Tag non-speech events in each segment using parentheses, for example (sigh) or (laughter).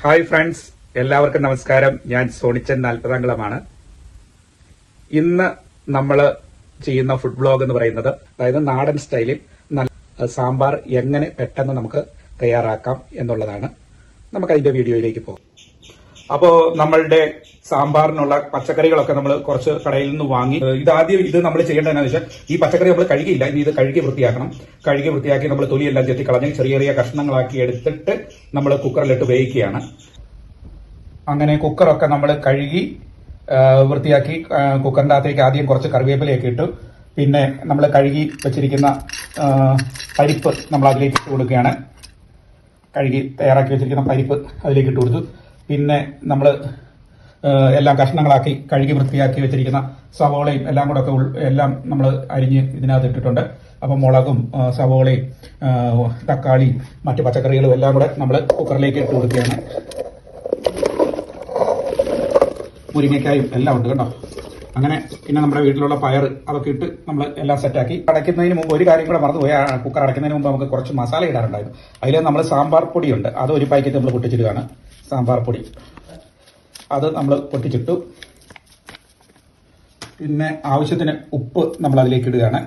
Hi friends എല്ലാവർക്കും നമസ്കാരം. ഞാൻ സോണിച്ചൻ നാൽപ്പതാംകുളമാണ് ഇന്ന് നമ്മൾ ചെയ്യുന്ന ഫുഡ് ബ്ലോഗ് എന്ന് പറയുന്നത് അതായത് നാടൻ സ്റ്റൈലിൽ നല്ല സാമ്പാർ എങ്ങനെ പെട്ടെന്ന് നമുക്ക് തയ്യാറാക്കാം എന്നുള്ളതാണ്. നമുക്ക് അതിന്റെ വീഡിയോയിലേക്ക് പോകാം. അപ്പോ നമ്മളുടെ സാമ്പാറിനുള്ള പച്ചക്കറികളൊക്കെ നമ്മൾ കുറച്ച് കടയിൽ നിന്ന് വാങ്ങി. ഇതാദ്യം ഇത് നമ്മൾ ചെയ്യേണ്ടതെന്ന് വെച്ചാൽ ഈ പച്ചക്കറി നമ്മൾ കഴുകിയില്ല. ഇനി ഇത് കഴുകി വൃത്തിയാക്കണം. കഴുകി വൃത്തിയാക്കി നമ്മൾ തൊലിയെല്ലാം ചെത്തി കളഞ്ഞ് ചെറിയ ചെറിയ കഷ്ണങ്ങളാക്കി എടുത്തിട്ട് നമ്മൾ കുക്കറിലിട്ട് വേവിക്കുകയാണ്. അങ്ങനെ കുക്കറൊക്കെ നമ്മൾ കഴുകി വൃത്തിയാക്കി കുക്കറിന്റെ അകത്തേക്ക് ആദ്യം കുറച്ച് കറിവേപ്പിലയൊക്കെ ഇട്ടു. പിന്നെ നമ്മൾ കഴുകി വെച്ചിരിക്കുന്ന പരിപ്പ് നമ്മൾ അതിലേക്ക് ഇട്ട് കൊടുക്കുകയാണ്. കഴുകി തയ്യാറാക്കി വെച്ചിരിക്കുന്ന പരിപ്പ് അതിലേക്ക് ഇട്ട് കൊടുത്തു. പിന്നെ നമ്മൾ എല്ലാം കഷ്ണങ്ങളാക്കി കഴുകി വൃത്തിയാക്കി വെച്ചിരിക്കുന്ന സവോളയും എല്ലാം കൂടെ എല്ലാം നമ്മൾ അരിഞ്ഞ് ഇതിനകത്ത് ഇട്ടിട്ടുണ്ട്. അപ്പം മുളകും സവോളയും തക്കാളിയും മറ്റു പച്ചക്കറികളും എല്ലാം കൂടെ നമ്മൾ കുക്കറിലേക്ക് ഇട്ട് കൊടുക്കുകയാണ്. മുരിങ്ങക്കായും എല്ലാം ഉണ്ട് കേട്ടോ. അങ്ങനെ പിന്നെ നമ്മുടെ വീട്ടിലുള്ള പയർ അതൊക്കെ ഇട്ട് നമ്മൾ എല്ലാം സെറ്റാക്കി. അടയ്ക്കുന്നതിന് മുമ്പ് ഒരു കാര്യം കൂടെ മറന്നുപോയി. കുക്കർ അടയ്ക്കുന്നതിന് മുമ്പ് നമുക്ക് കുറച്ച് മസാല ഇടാറുണ്ടായിരുന്നു. അതിൽ നമ്മൾ സാമ്പാർ പൊടിയുണ്ട്. അത് ഒരു പാക്കറ്റ് നമ്മൾ പൊട്ടിച്ചിടുകയാണ്. സാമ്പാർ പൊടി. അത് നമ്മൾ പൊട്ടിച്ചിട്ടു. പിന്നെ ആവശ്യത്തിന് ഉപ്പ് നമ്മൾ അതിലേക്ക് ഇടുകയാണ്.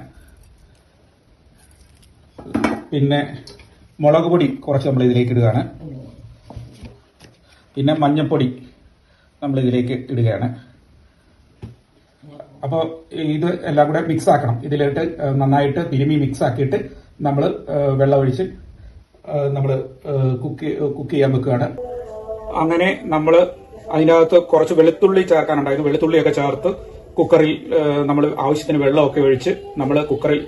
പിന്നെ മുളക് പൊടി കുറച്ച് നമ്മൾ ഇതിലേക്ക് ഇടുകയാണ്. പിന്നെ മഞ്ഞൾപ്പൊടി നമ്മൾ ഇതിലേക്ക് ഇടുകയാണ്. അപ്പോൾ ഇത് എല്ലാം കൂടെ മിക്സ് ആക്കണം. ഇതിലിട്ട് നന്നായിട്ട് തിരുമി മിക്സ് ആക്കിയിട്ട് നമ്മൾ വെള്ളമൊഴിച്ച് നമ്മൾ കുക്ക് കുക്ക് ചെയ്യാൻ വെക്കുകയാണ്. അങ്ങനെ നമ്മൾ അതിനകത്ത് കുറച്ച് വെളുത്തുള്ളി ചേർക്കാനുണ്ടായിരുന്നു. വെളുത്തുള്ളിയൊക്കെ ചേർത്ത് കുക്കറിൽ നമ്മൾ ആവശ്യത്തിന് വെള്ളമൊക്കെ ഒഴിച്ച് നമ്മൾ കുക്കറിൽ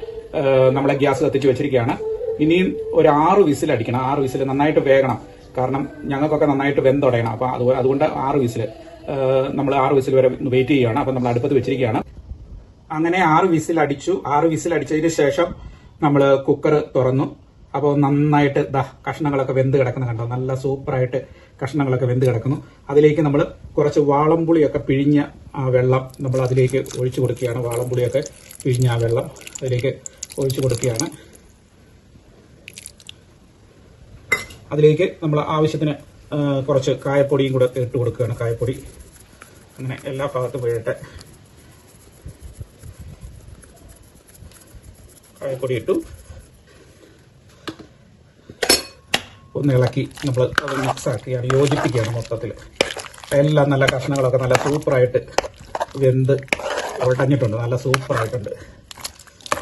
നമ്മളെ ഗ്യാസ് കത്തിച്ച് വെച്ചിരിക്കുകയാണ്. ഇനിയും ഒരു ആറ് വിസിൽ അടിക്കണം. ആറ് വിസിൽ നന്നായിട്ട് വേകണം. കാരണം ഞങ്ങൾക്കൊക്കെ നന്നായിട്ട് വെന്തുടയണം അപ്പൊ അതുപോലെ അതുകൊണ്ട് ആറ് വിസിൽ നമ്മൾ ആറ് വിസിൽ വരെ വെയിറ്റ് ചെയ്യുകയാണ്. അപ്പൊ നമ്മൾ അടുപ്പത്ത് വെച്ചിരിക്കുകയാണ്. അങ്ങനെ ആറ് വിസിൽ അടിച്ചു. ആറ് വിസിൽ അടിച്ചതിന് ശേഷം നമ്മൾ കുക്കർ തുറന്നു. അപ്പോൾ നന്നായിട്ട് ദാ കഷ്ണങ്ങളൊക്കെ വെന്ത് കിടക്കുന്ന കണ്ടോ? നല്ല സൂപ്പറായിട്ട് കഷ്ണങ്ങളൊക്കെ വെന്ത് കിടക്കുന്നു. അതിലേക്ക് നമ്മൾ കുറച്ച് വാളംപുളിയൊക്കെ പിഴിഞ്ഞ ആ വെള്ളം നമ്മൾ അതിലേക്ക് ഒഴിച്ചു കൊടുക്കുകയാണ്. വാളംപുളിയൊക്കെ പിഴിഞ്ഞ ആ വെള്ളം അതിലേക്ക് ഒഴിച്ചു കൊടുക്കുകയാണ്. അതിലേക്ക് നമ്മൾ ആവശ്യത്തിന് കുറച്ച് കായപ്പൊടിയും കൂടെ ഇട്ട് കൊടുക്കുകയാണ്. കായപ്പൊടി അങ്ങനെ എല്ലാ ഭാഗത്തും വീഴട്ടെ കായപ്പൊടി ഇട്ടു. ഒന്ന് ഇളക്കി നമ്മൾ അത് മിക്സാക്കി അത് യോജിപ്പിക്കുകയാണ് മൊത്തത്തിൽ എല്ലാം നല്ല കഷ്ണങ്ങളൊക്കെ നല്ല സൂപ്പറായിട്ട് വെന്ത് ഉടഞ്ഞിട്ടുണ്ട് നല്ല സൂപ്പറായിട്ടുണ്ട്.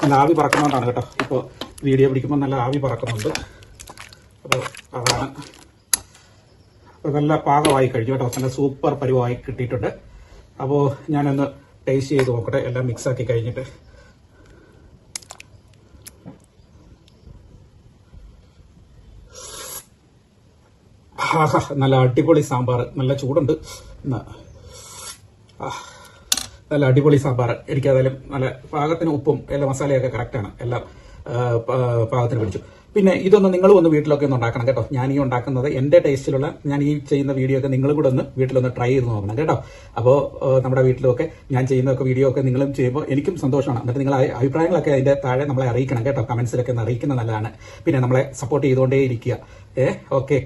നല്ല ആവി പറക്കുന്നതുകൊണ്ടാണ് കേട്ടോ. ഇപ്പോൾ വീഡിയോ പിടിക്കുമ്പോൾ നല്ല ആവി പറക്കുന്നുണ്ട്. അപ്പോൾ അതാണ്. അപ്പോൾ നല്ല പാകമായി കഴിഞ്ഞു കേട്ടോ. നല്ല സൂപ്പർ പരിവമായി കിട്ടിയിട്ടുണ്ട്. അപ്പോൾ ഞാനൊന്ന് ടേസ്റ്റ് ചെയ്ത് നോക്കട്ടെ. എല്ലാം മിക്സാക്കി കഴിഞ്ഞിട്ട്. (laughs) നല്ല അടിപൊളി സാമ്പാർ നല്ല ചൂടുണ്ട്. നല്ല അടിപൊളി സാമ്പാർ. എനിക്കതായാലും നല്ല പാകത്തിന് ഉപ്പും എല്ലാ മസാലയൊക്കെ കറക്റ്റാണ് എല്ലാം പാകത്തിന് പിടിച്ചു. പിന്നെ ഇതൊന്ന് നിങ്ങളും ഒന്ന് വീട്ടിലൊക്കെ ഒന്ന് ഉണ്ടാക്കണം കേട്ടോ. ഞാൻ ഈ ഉണ്ടാക്കുന്നത് എന്റെ ടേസ്റ്റിലുള്ള ഞാൻ ഈ ചെയ്യുന്ന വീഡിയോ ഒക്കെ നിങ്ങളും കൂടെ ഒന്ന് വീട്ടിലൊന്ന് ട്രൈ ചെയ്ത് നോക്കണം കേട്ടോ. അപ്പോൾ നമ്മുടെ വീട്ടിലൊക്കെ ഞാൻ ചെയ്യുന്നതൊക്കെ വീഡിയോ ഒക്കെ നിങ്ങളും ചെയ്യുമ്പോൾ എനിക്കും സന്തോഷമാണ്. എന്നിട്ട് നിങ്ങൾ അഭിപ്രായങ്ങളൊക്കെ അതിന്റെ താഴെ നമ്മളെ അറിയിക്കണം കേട്ടോ. കമന്റ്സിലൊക്കെ ഒന്ന് അറിയിക്കുന്നത് നല്ലതാണ്. പിന്നെ നമ്മളെ സപ്പോർട്ട് ചെയ്തുകൊണ്ടേ ഇരിക്കുക ഏ ഓക്കെ